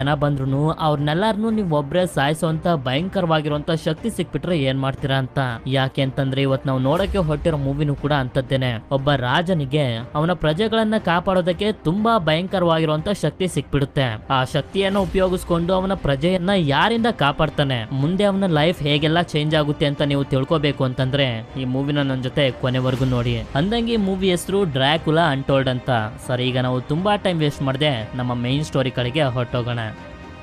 ಜನ ಬಂದ್ರು ಅವ್ರನ್ನೆಲ್ಲಾರನು ನೀವ್ ಒಬ್ರೆ ಸಾಯಿಸುವಂತ ಭಯಂಕರವಾಗಿರುವಂತ ಶಕ್ತಿ ಸಿಕ್ಬಿಟ್ರೆ ಏನ್ ಮಾಡ್ತೀರಾ ಅಂತ. ಯಾಕೆ ಅಂತಂದ್ರೆ ಇವತ್ ನಾವು ನೋಡಕ್ಕೆ ಹೊರಟಿರೋ ಮೂವಿನೂ ಕೂಡ ಅಂತದ್ದೇನೆ ಒಬ್ಬ ರಾಜನಿಗೆ ಅವನ ಪ್ರಜೆಗಳನ್ನ ಕಾಪಾಡೋದಕ್ಕೆ ತುಂಬಾ ಭಯಂಕರವಾಗಿರುವಂತ ಶಕ್ತಿ ಸಿಕ್ಬಿಡುತ್ತೆ. ಆ ಶಕ್ತಿಯನ್ನ ಉಪಯೋಗಿಸ್ಕೊಂಡು ಅವನ ಪ್ರಜೆಯನ್ನ ಯಾರಿಂದ ಕಾಪಾಡ್ತಾನೆ? ಮುಂದೆ ಅವನ ಲೈಫ್ ಹೇಗೆಲ್ಲ ಚೇಂಜ್ ಆಗುತ್ತೆ ಅಂತ ನೀವು ತಿಳ್ಕೊಬೇಕು ಅಂತಂದ್ರೆ, ಈ ಮೂವಿನ ನನ್ನ ಜೊತೆ ಕೊನೆವರೆಗೂ ನೋಡಿ. ಅಂದಂಗೆ ಮೂವಿ ಹೆಸರು ಡ್ರ್ಯಾಕುಲಾ ಅನ್ಟೋಲ್ಡ್ ಅಂತ. ಸರಿ, ಈಗ ನಾವು ತುಂಬಾ ಟೈಮ್ ವೇಸ್ಟ್ ಮಾಡದೆ ನಮ್ಮ ಮೇನ್ ಸ್ಟೋರಿ ಕಡೆಗೆ ಹೊರಟೋಗೋಣ.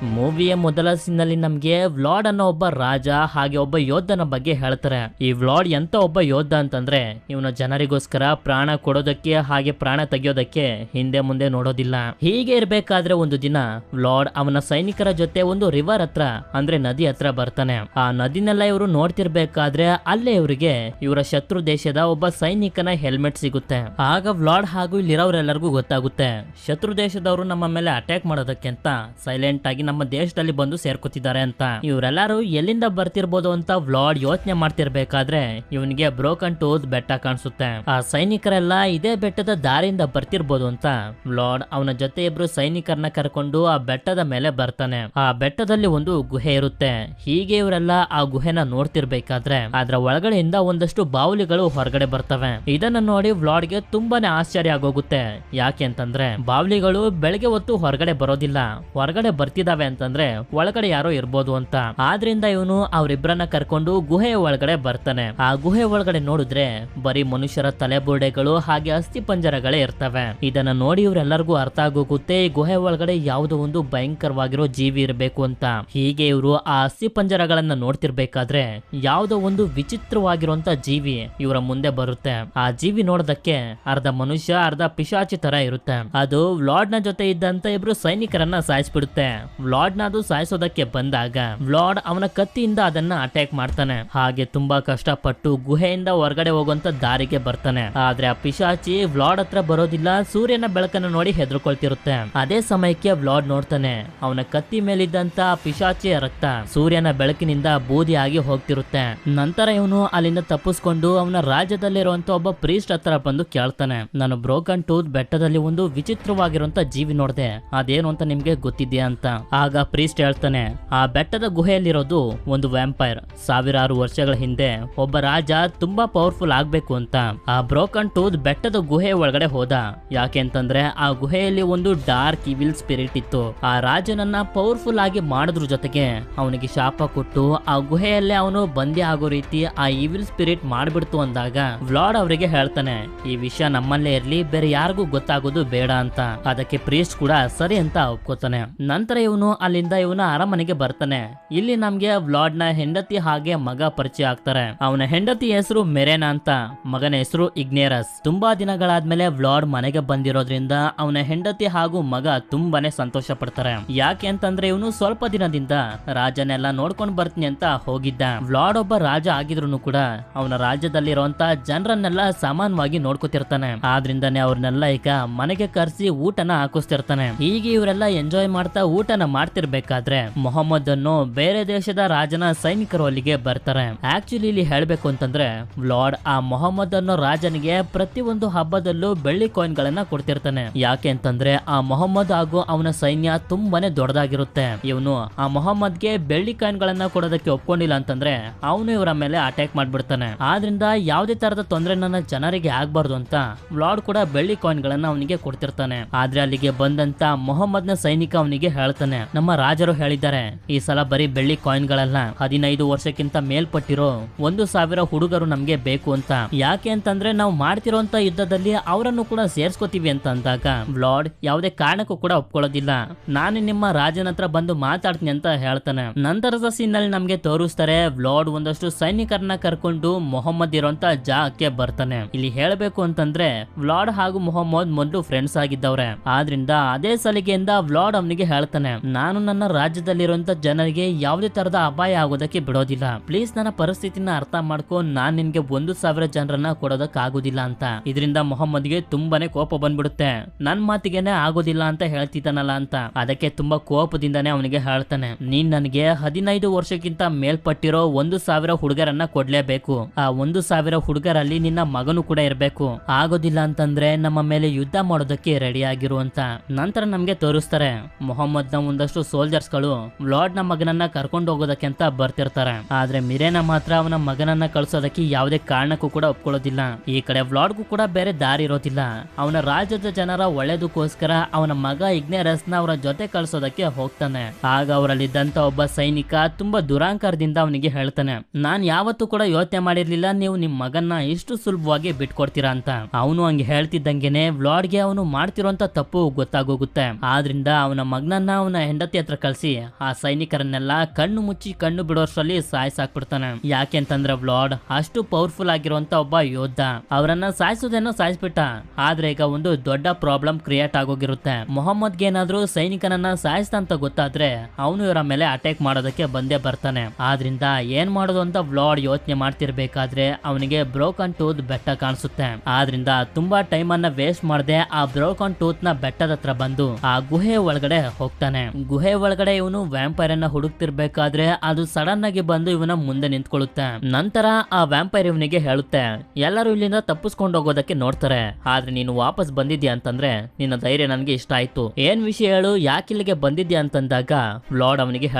ಮೂವಿಯ ಮೊದಲ ಸೀನಲ್ಲಿ ನಮ್ಗೆ ವ್ಲಾಡ್ ಅನ್ನೋ ಒಬ್ಬ ರಾಜ ಹಾಗೆ ಒಬ್ಬ ಯೋಧನ ಬಗ್ಗೆ ಹೇಳ್ತಾರೆ. ಈ ವ್ಲಾಡ್ ಎಂತ ಒಬ್ಬ ಯೋಧ ಅಂತಂದ್ರೆ, ಇವನ ಜನರಿಗೋಸ್ಕರ ಪ್ರಾಣ ಕೊಡೋದಕ್ಕೆ ಹಾಗೆ ಪ್ರಾಣ ತೆಗೆಯೋದಕ್ಕೆ ಹಿಂದೆ ಮುಂದೆ ನೋಡೋದಿಲ್ಲ. ಹೀಗೆ ಇರ್ಬೇಕಾದ್ರೆ ಒಂದು ದಿನ ವ್ಲಾಡ್ ಅವನ ಸೈನಿಕರ ಜೊತೆ ಒಂದು ರಿವರ್ ಹತ್ರ, ಅಂದ್ರೆ ನದಿ ಹತ್ರ ಬರ್ತಾನೆ. ಆ ನದಿನೆಲ್ಲ ಇವರು ನೋಡ್ತಿರ್ಬೇಕಾದ್ರೆ ಅಲ್ಲೇ ಇವರಿಗೆ ಇವರ ಶತ್ರು ದೇಶದ ಒಬ್ಬ ಸೈನಿಕನ ಹೆಲ್ಮೆಟ್ ಸಿಗುತ್ತೆ. ಆಗ ವ್ಲಾಡ್ ಹಾಗೂ ಇಲ್ಲಿರೋರೆಲ್ಲರಿಗೂ ಗೊತ್ತಾಗುತ್ತೆ, ಶತ್ರು ದೇಶದವರು ನಮ್ಮ ಮೇಲೆ ಅಟ್ಯಾಕ್ ಮಾಡೋದಕ್ಕೆ ಅಂತ ಸೈಲೆಂಟ್ ಆಗಿ ನಮ್ಮ ದೇಶದಲ್ಲಿ ಬಂದು ಸೇರ್ಕೊತಿದ್ದಾರೆ ಅಂತ. ಇವರೆಲ್ಲರೂ ಎಲ್ಲಿಂದ ಬರ್ತಿರ್ಬೋದು ಅಂತ ವ್ಲಾಡ್ ಯೋಚನೆ ಮಾಡ್ತಿರ್ಬೇಕಾದ್ರೆ ಇವನಿಗೆ ಬ್ರೋಕನ್ ಟೂತ್ ಬೆಟ್ಟ ಕಾಣಿಸುತ್ತೆ. ಆ ಸೈನಿಕರೆಲ್ಲ ಇದೇ ಬೆಟ್ಟದ ದಾರಿಯಿಂದ ಬರ್ತಿರ್ಬೋದು ಅಂತ. ವ್ಲಾಡ್ ಅವನ ಜೊತೆ ಇಬ್ರು ಸೈನಿಕರನ್ನ ಕರ್ಕೊಂಡು ಆ ಬೆಟ್ಟದ ಮೇಲೆ ಬರ್ತಾನೆ. ಆ ಬೆಟ್ಟದಲ್ಲಿ ಒಂದು ಗುಹೆ ಇರುತ್ತೆ. ಹೀಗೆ ಇವರೆಲ್ಲ ಆ ಗುಹೆನ ನೋಡ್ತಿರ್ಬೇಕಾದ್ರೆ ಅದ್ರ ಒಳಗಡೆಯಿಂದ ಒಂದಷ್ಟು ಬಾವಲಿಗಳು ಹೊರಗಡೆ ಬರ್ತವೆ. ಇದನ್ನ ನೋಡಿ ವ್ಲಾಡ್ಗೆ ತುಂಬಾನೇ ಆಶ್ಚರ್ಯ ಆಗೋಗುತ್ತೆ. ಯಾಕೆ ಅಂತಂದ್ರೆ ಬಾವಲಿಗಳು ಬೆಳಗ್ಗೆ ಹೊತ್ತು ಹೊರಗಡೆ ಬರೋದಿಲ್ಲ. ಹೊರಗಡೆ ಅಂತಂದ್ರೆ ಒಳಗಡೆ ಯಾರೋ ಇರ್ಬೋದು ಅಂತ. ಆದ್ರಿಂದ ಇವನು ಅವ್ರಿಬ್ರನ್ನ ಕರ್ಕೊಂಡು ಗುಹೆ ಒಳಗಡೆ ಬರ್ತಾನೆ. ಆ ಗುಹೆ ಒಳಗಡೆ ನೋಡಿದ್ರೆ ಬರೀ ಮನುಷ್ಯರ ತಲೆಬುರುಡೆಗಳು ಹಾಗೆ ಅಸ್ಥಿ ಪಂಜರಗಳೇ ಇರ್ತವೆ. ಇದನ್ನ ನೋಡಿ ಇವ್ರೆಲ್ಲರಿಗೂ ಅರ್ಥ ಆಗೋಗುತ್ತೆ, ಈ ಗುಹೆ ಒಳಗಡೆ ಯಾವುದೋ ಒಂದು ಭಯಂಕರವಾಗಿರೋ ಜೀವಿ ಇರಬೇಕು ಅಂತ. ಹೀಗೆ ಇವರು ಆ ಅಸ್ಥಿ ಪಂಜರಗಳನ್ನ ನೋಡ್ತಿರ್ಬೇಕಾದ್ರೆ ಯಾವುದೋ ಒಂದು ವಿಚಿತ್ರವಾಗಿರುವಂತ ಜೀವಿ ಇವರ ಮುಂದೆ ಬರುತ್ತೆ. ಆ ಜೀವಿ ನೋಡೋದಕ್ಕೆ ಅರ್ಧ ಮನುಷ್ಯ, ಅರ್ಧ ಪಿಶಾಚಿ ತರ ಇರುತ್ತೆ. ಅದು ವ್ಲಾಡ್ನ ಜೊತೆ ಇದ್ದಂತ ಇಬ್ರು ಸೈನಿಕರನ್ನ ಸಾಯಿಸ್ಬಿಡುತ್ತೆ. ವ್ಲಾಡ್ ಅದು ಸಾಯಿಸೋದಕ್ಕೆ ಬಂದಾಗ ವ್ಲಾಡ್ ಅವನ ಕತ್ತಿಯಿಂದ ಅದನ್ನ ಅಟ್ಯಾಕ್ ಮಾಡ್ತಾನೆ. ಹಾಗೆ ತುಂಬಾ ಕಷ್ಟಪಟ್ಟು ಗುಹೆಯಿಂದ ಹೊರಗಡೆ ಹೋಗುವಂತ ದಾರಿಗೆ ಬರ್ತಾನೆ. ಆದ್ರೆ ಆ ಪಿಶಾಚಿ ವ್ಲಾಡ್ ಹತ್ರ ಬರೋದಿಲ್ಲ, ಸೂರ್ಯನ ಬೆಳಕನ್ನು ನೋಡಿ ಹೆದರ್ಕೊಳ್ತಿರುತ್ತೆ. ಅದೇ ಸಮಯಕ್ಕೆ ವ್ಲಾಡ್ ನೋಡ್ತಾನೆ, ಅವನ ಕತ್ತಿ ಮೇಲಿದ್ದಂತ ಪಿಶಾಚಿಯ ರಕ್ತ ಸೂರ್ಯನ ಬೆಳಕಿನಿಂದ ಬೂದಿ ಆಗಿ ಹೋಗ್ತಿರುತ್ತೆ. ನಂತರ ಇವನು ಅಲ್ಲಿಂದ ತಪ್ಪಿಸ್ಕೊಂಡು ಅವನ ರಾಜ್ಯದಲ್ಲಿರುವಂತ ಒಬ್ಬ ಪ್ರೀಸ್ಟ್ ಹತ್ರ ಬಂದು ಕೇಳ್ತಾನೆ. ನಾನು ಬ್ರೋಕನ್ ಟೂತ್ ಬೆಟ್ಟದಲ್ಲಿ ಒಂದು ವಿಚಿತ್ರವಾಗಿರುವಂತ ಜೀವಿ ನೋಡಿದೆ, ಅದೇನು ಅಂತ ನಿಮ್ಗೆ ಗೊತ್ತಿದ್ಯಾ? ಅಂತ. ಆಗ ಪ್ರೀಸ್ಟ್ ಹೇಳ್ತಾನೆ, ಆ ಬೆಟ್ಟದ ಗುಹೆಯಲ್ಲಿರೋದು ಒಂದು ವ್ಯಾಂಪೈರ್ ಸಾವಿರಾರು ವರ್ಷಗಳ ಹಿಂದೆ ಒಬ್ಬ ರಾಜ ತುಂಬಾ ಪವರ್ಫುಲ್ ಆಗ್ಬೇಕು ಅಂತ ಆ ಬ್ರೋಕನ್ ಟೂತ್ ಬೆಟ್ಟದ ಗುಹೆ ಒಳಗಡೆ ಹೋದ. ಯಾಕೆಂತಂದ್ರೆ ಆ ಗುಹೆಯಲ್ಲಿ ಒಂದು ಡಾರ್ಕ್ ಇವಿಲ್ ಸ್ಪಿರಿಟ್ ಇತ್ತು. ಆ ರಾಜನನ್ನ ಪವರ್ಫುಲ್ ಆಗಿ ಮಾಡಿದ್ರು ಜೊತೆಗೆ ಅವನಿಗೆ ಶಾಪ ಕೊಟ್ಟು ಆ ಗುಹೆಯಲ್ಲೇ ಅವನು ಬಂದಿ ಆಗೋ ರೀತಿ ಆ ಇವಿಲ್ ಸ್ಪಿರಿಟ್ ಮಾಡ್ಬಿಡ್ತು ಅಂದಾಗ ವ್ಲಾಡ್ ಅವರಿಗೆ ಹೇಳ್ತಾನೆ, ಈ ವಿಷಯ ನಮ್ಮಲ್ಲೇ ಇರ್ಲಿ, ಬೇರೆ ಯಾರಿಗೂ ಗೊತ್ತಾಗೋದು ಬೇಡ ಅಂತ. ಅದಕ್ಕೆ ಪ್ರೀಸ್ಟ್ ಕೂಡ ಸರಿ ಅಂತ ಒಪ್ಕೋತಾನೆ. ನಂತರ ಇವನು ಅಲ್ಲಿಂದ ಇವನ ಅರಮನೆಗೆ ಬರ್ತಾನೆ. ಇಲ್ಲಿ ನಮ್ಗೆ ವ್ಲಾಡ್ನ ಹೆಂಡತಿ ಹಾಗೆ ಮಗ ಪರಿಚಯ ಆಗ್ತಾರೆ. ಅವನ ಹೆಂಡತಿ ಹೆಸರು ಮೆರೇನಾ ಅಂತ. ಮಗನ ಹೆಸರು ಇಗ್ನೇರಸ್. ತುಂಬಾ ದಿನಗಳಾದ್ಮೇಲೆ ವ್ಲಾಡ್ ಮನೆಗೆ ಬಂದಿರೋದ್ರಿಂದ ಅವನ ಹೆಂಡತಿ ಹಾಗೂ ಮಗ ತುಂಬಾನೇ ಸಂತೋಷ ಪಡ್ತಾರೆ ಯಾಕೆ ಅಂತಂದ್ರೆ ಇವನು ಸ್ವಲ್ಪ ದಿನದಿಂದ ರಾಜನೆಲ್ಲ ನೋಡ್ಕೊಂಡ್ ಬರ್ತೀನಿ ಅಂತ ಹೋಗಿದ್ದ. ವ್ಲಾಡ್ ಒಬ್ಬ ರಾಜ ಆಗಿದ್ರು ಕೂಡ ಅವನ ರಾಜ್ಯದಲ್ಲಿರುವಂತ ಜನರನ್ನೆಲ್ಲ ಸಮಾನವಾಗಿ ನೋಡ್ಕೊತಿರ್ತಾನೆ. ಆದ್ರಿಂದಾನೆ ಅವ್ರನ್ನೆಲ್ಲ ಈಗ ಮನೆಗೆ ಕರೆಸಿ ಊಟನ ಹಾಕಿಸ್ತಿರ್ತಾನೆ. ಹೀಗೆ ಇವರೆಲ್ಲ ಎಂಜಾಯ್ ಮಾಡ್ತಾ ಊಟನ ಮಾಡ್ತಿರ್ಬೇಕಾದ್ರೆ ಮೊಹಮ್ಮದ್ ಅನ್ನು ಬೇರೆ ದೇಶದ ರಾಜನ ಸೈನಿಕರು ಅಲ್ಲಿಗೆ ಬರ್ತಾರೆ. ಆಕ್ಚುಲಿ ಇಲ್ಲಿ ಹೇಳ್ಬೇಕು ಅಂತಂದ್ರೆ ಲಾರ್ಡ್ ಆ ಮೊಹಮ್ಮದ್ ಅನ್ನೋ ರಾಜನಿಗೆ ಪ್ರತಿಯೊಂದು ಹಬ್ಬದಲ್ಲೂ ಬೆಳ್ಳಿ ಕಾಯಿನ್ ಗಳನ್ನ ಕೊಡ್ತಿರ್ತಾನೆ. ಯಾಕೆ ಅಂತಂದ್ರೆ, ಆ ಮೊಹಮ್ಮದ್ ಹಾಗೂ ಅವನ ಸೈನ್ಯ ತುಂಬಾನೇ ದೊಡ್ಡದಾಗಿರುತ್ತೆ. ಇವನು ಆ ಮೊಹಮ್ಮದ್ಗೆ ಬೆಳ್ಳಿ ಕಾಯಿನ್ ಗಳನ್ನ ಕೊಡೋದಕ್ಕೆ ಒಪ್ಕೊಂಡಿಲ್ಲ ಅಂತಂದ್ರೆ, ಅವನು ಇವರ ಮೇಲೆ ಅಟ್ಯಾಕ್ ಮಾಡ್ಬಿಡ್ತಾನೆ. ಆದ್ರಿಂದ ಯಾವುದೇ ತರದ ತೊಂದರೆ ನನ್ನ ಜನರಿಗೆ ಆಗ್ಬಾರ್ದು ಅಂತ ಲಾರ್ಡ್ ಕೂಡ ಬೆಳ್ಳಿ ಕಾಯಿನ್ ಗಳನ್ನ ಅವನಿಗೆ ಕೊಡ್ತಿರ್ತಾನೆ. ಆದ್ರೆ ಅಲ್ಲಿಗೆ ಬಂದಂತ ಮೊಹಮ್ಮದ್ನ ಸೈನಿಕ ಅವನಿಗೆ ಹೇಳ್ತಾನೆ ನಮ್ಮ ರಾಜರು ಹೇಳಿದ್ದಾರೆ, ಈ ಸಲ ಬರೀ ಬೆಳ್ಳಿ ಕಾಯಿನ್ ಗಳಲ್ಲ ಹದಿನೈದು ವರ್ಷಕ್ಕಿಂತ ಮೇಲ್ಪಟ್ಟಿರೋ ಒಂದು ಸಾವಿರ ಹುಡುಗರು ನಮ್ಗೆ ಬೇಕು ಅಂತ. ಯಾಕೆ ಅಂತಂದ್ರೆ ನಾವು ಮಾಡ್ತಿರೋಂತ ಯುದ್ಧದಲ್ಲಿ ಅವರನ್ನು ಕೂಡ ಸೇರ್ಸ್ಕೋತೀವಿ ಅಂತ ಅಂದಾಗ ವ್ಲಾಡ್ ಯಾವುದೇ ಕಾರಣಕ್ಕೂ ಕೂಡ ಒಪ್ಕೊಳ್ಳೋದಿಲ್ಲ. ನಾನು ನಿಮ್ಮ ರಾಜನ ಹತ್ರ ಬಂದು ಮಾತಾಡ್ತೀನಿ ಅಂತ ಹೇಳ್ತಾನೆ. ನಂತರದ ಸೀನ್ ಅಲ್ಲಿ ನಮ್ಗೆ ತೋರಿಸ್ತಾರೆ ವ್ಲಾಡ್ ಒಂದಷ್ಟು ಸೈನಿಕರನ್ನ ಕರ್ಕೊಂಡು ಮೊಹಮ್ಮದ್ ಇರೋಂತ ಜಾಗಕ್ಕೆ ಬರ್ತಾನೆ. ಇಲ್ಲಿ ಹೇಳಬೇಕು ಅಂತಂದ್ರೆ ವ್ಲಾಡ್ ಹಾಗೂ ಮೊಹಮ್ಮದ್ ಮೊದಲು ಫ್ರೆಂಡ್ಸ್ ಆಗಿದ್ದವ್ರೆ. ಆದ್ರಿಂದ ಅದೇ ಸಲಿಗೆಯಿಂದ ವ್ಲಾಡ್ ಅವನಿಗೆ ಹೇಳ್ತಾನೆ ನಾನು ನನ್ನ ರಾಜ್ಯದಲ್ಲಿರುವಂತ ಜನರಿಗೆ ಯಾವುದೇ ತರದ ಅಪಾಯ ಆಗೋದಕ್ಕೆ ಬಿಡೋದಿಲ್ಲ. ಪ್ಲೀಸ್ ನನ್ನ ಪರಿಸ್ಥಿತಿನ ಅರ್ಥ ಮಾಡ್ಕೊ, ನಾನ್ ನಿನ್ಗೆ ಒಂದು ಸಾವಿರ ಜನರನ್ನ ಕೊಡೋದಕ್ ಆಗೋದಿಲ್ಲ ಅಂತ. ಇದರಿಂದ ಮೊಹಮ್ಮದ್ಗೆ ತುಂಬಾನೇ ಕೋಪ ಬಂದ್ಬಿಡುತ್ತೆ. ನನ್ ಮಾತಿಗೆನೆ ಆಗೋದಿಲ್ಲ ಅಂತ ಹೇಳ್ತಿದ್ದಾನಲ್ಲ ಅಂತ. ಅದಕ್ಕೆ ತುಂಬಾ ಕೋಪದಿಂದಾನೆ ಅವನಿಗೆ ಹೇಳ್ತಾನೆ. ನೀನ್ ನನಗೆ ಹದಿನೈದು ವರ್ಷಕ್ಕಿಂತ ಮೇಲ್ಪಟ್ಟಿರೋ ಒಂದು ಸಾವಿರ ಹುಡುಗರನ್ನ ಕೊಡ್ಲೇಬೇಕು. ಆ ಒಂದು ಸಾವಿರ ಹುಡುಗರಲ್ಲಿ ನಿನ್ನ ಮಗನು ಕೂಡ ಇರಬೇಕು. ಆಗೋದಿಲ್ಲ ಅಂತಂದ್ರೆ ನಮ್ಮ ಮೇಲೆ ಯುದ್ಧ ಮಾಡೋದಕ್ಕೆ ರೆಡಿ ಆಗಿರುವಂತ ನಂತರ ನಮ್ಗೆ ತೋರಿಸ್ತಾರೆ. ಮೊಹಮ್ಮದ್ನ ಒಂದಷ್ಟು ಸೋಲ್ಜರ್ಸ್ಗಳು ವ್ಲಾಡ್ನ ಮಗನನ್ನ ಕರ್ಕೊಂಡು ಹೋಗೋದಕ್ಕೆ ಅಂತ ಬರ್ತಿರ್ತಾರೆ. ಆದ್ರೆ ಮಿರೇನ ಮಾತ್ರ ಅವನ ಮಗನನ್ನ ಕಳ್ಸೋದಕ್ಕೆ ಯಾವುದೇ ಕಾರಣಕ್ಕೂ ಕೂಡ ಒಪ್ಕೊಳ್ಳೋದಿಲ್ಲ. ಈ ಕಡೆ ವ್ಲಾಡ್ಗೂ ಕೂಡ ಬೇರೆ ದಾರಿ ಇರೋದಿಲ್ಲ. ಅವನ ರಾಜ್ಯದ ಜನರ ಒಳ್ಳೇದಕ್ಕೋಸ್ಕರ ಅವನ ಮಗ ಇಗ್ನೇರಸ್ನ ಅವರ ಜೊತೆ ಕಳ್ಸೋದಕ್ಕೆ ಹೋಗ್ತಾನೆ. ಆಗ ಅವರಲ್ಲಿದ್ದಂತ ಒಬ್ಬ ಸೈನಿಕ ತುಂಬಾ ದುರಾಂಕಾರದಿಂದ ಅವನಿಗೆ ಹೇಳ್ತಾನೆ, ನಾನ್ ಯಾವತ್ತೂ ಕೂಡ ಯೋಚನೆ ಮಾಡಿರ್ಲಿಲ್ಲ ನೀವು ನಿಮ್ ಮಗನ್ನ ಇಷ್ಟು ಸುಲಭವಾಗಿ ಬಿಟ್ಕೊಡ್ತೀರಾ ಅಂತ. ಅವನು ಹಂಗೆ ಹೇಳ್ತಿದ್ದಂಗೆನೆ ವ್ಲಾಡ್ಗೆ ಅವನು ಮಾಡ್ತಿರೋಂತ ತಪ್ಪು ಗೊತ್ತಾಗೋಗುತ್ತೆ. ಆದ್ರಿಂದ ಅವನ ಮಗನನ್ನ ಅವನ ಹೆಂಡತಿ ಹತ್ರ ಕಳಿಸಿ, ಆ ಸೈನಿಕರನ್ನೆಲ್ಲ ಕಣ್ಣು ಮುಚ್ಚಿ ಕಣ್ಣು ಬಿಡೋಷ್ಟ್ರಲ್ಲಿ ಯಾಕೆ ಯಾಕೆಂತಂದ್ರೆ ವ್ಲಾಡ್ ಅಷ್ಟು ಪವರ್ಫುಲ್ ಆಗಿರುವಂತ ಒಬ್ಬ ಯೋಧ ಅವರನ್ನ ಸಾಯಿಸೋದೇನೋ ಸಾಯಿಸ್ಬಿಟ್ಟ. ಆದ್ರೆ ಈಗ ಒಂದು ದೊಡ್ಡ ಪ್ರಾಬ್ಲಮ್ ಕ್ರಿಯೇಟ್ ಆಗೋಗಿರುತ್ತೆ. ಮೊಹಮ್ಮದ್ಗೆ ಏನಾದ್ರೂ ಸೈನಿಕನನ್ನ ಸಾಯಿಸ್ತಾ ಅಂತ ಗೊತ್ತಾದ್ರೆ ಅವನು ಇವರ ಮೇಲೆ ಅಟ್ಯಾಕ್ ಮಾಡೋದಕ್ಕೆ ಬಂದೇ ಬರ್ತಾನೆ. ಆದ್ರಿಂದ ಏನ್ ಮಾಡೋದು ಅಂತ ವ್ಲಾಡ್ ಯೋಚನೆ ಮಾಡ್ತಿರ್ಬೇಕಾದ್ರೆ ಅವನಿಗೆ ಬ್ರೋಕನ್ ಟೂತ್ ಬೆಟ್ಟ ಕಾಣಿಸುತ್ತೆ. ಆದ್ರಿಂದ ತುಂಬಾ ಟೈಮ್ ಅನ್ನ ವೇಸ್ಟ್ ಮಾಡದೆ ಆ ಬ್ರೋಕನ್ ಟೂತ್ನ ಬೆಟ್ಟದ ಬಂದು ಆ ಗುಹೆ ಒಳಗಡೆ ಹೋಗ್ತಾನೆ. ಗುಹೆ ಒಳಗಡೆ ಇವನು ವ್ಯಾಂಪೈರ್ ಅನ್ನ ಹುಡುಕ್ತಿರ್ಬೇಕಾದ್ರೆ ಅದು ಸಡನ್ ಆಗಿ ಬಂದು ಇವನ ಮುಂದೆ ನಿಂತ್ಕೊಳ್ಳುತ್ತೆ. ನಂತರ ಆ ವ್ಯಾಂಪೈರ್ ಇವನಿಗೆ ಹೇಳುತ್ತೆ, ಎಲ್ಲರೂ ಇಲ್ಲಿಂದ ತಪ್ಪಿಸ್ಕೊಂಡು ಹೋಗೋದಕ್ಕೆ ನೋಡ್ತಾರೆ. ಆದ್ರೆ ನೀನು ವಾಪಸ್ ಬಂದಿದ್ಯಾ ಅಂತಂದ್ರೆ ನಿನ್ನ ಧೈರ್ಯ ನನಗೆ ಇಷ್ಟ ಆಯ್ತು. ಏನ್ ವಿಷಯ ಹೇಳು, ಯಾಕೆ ಇಲ್ಲಿಗೆ ಬಂದಿದ್ಯಾ ಅಂತಂದಾಗ, ಲಾರ್ಡ್ ಅವನಿಗೆ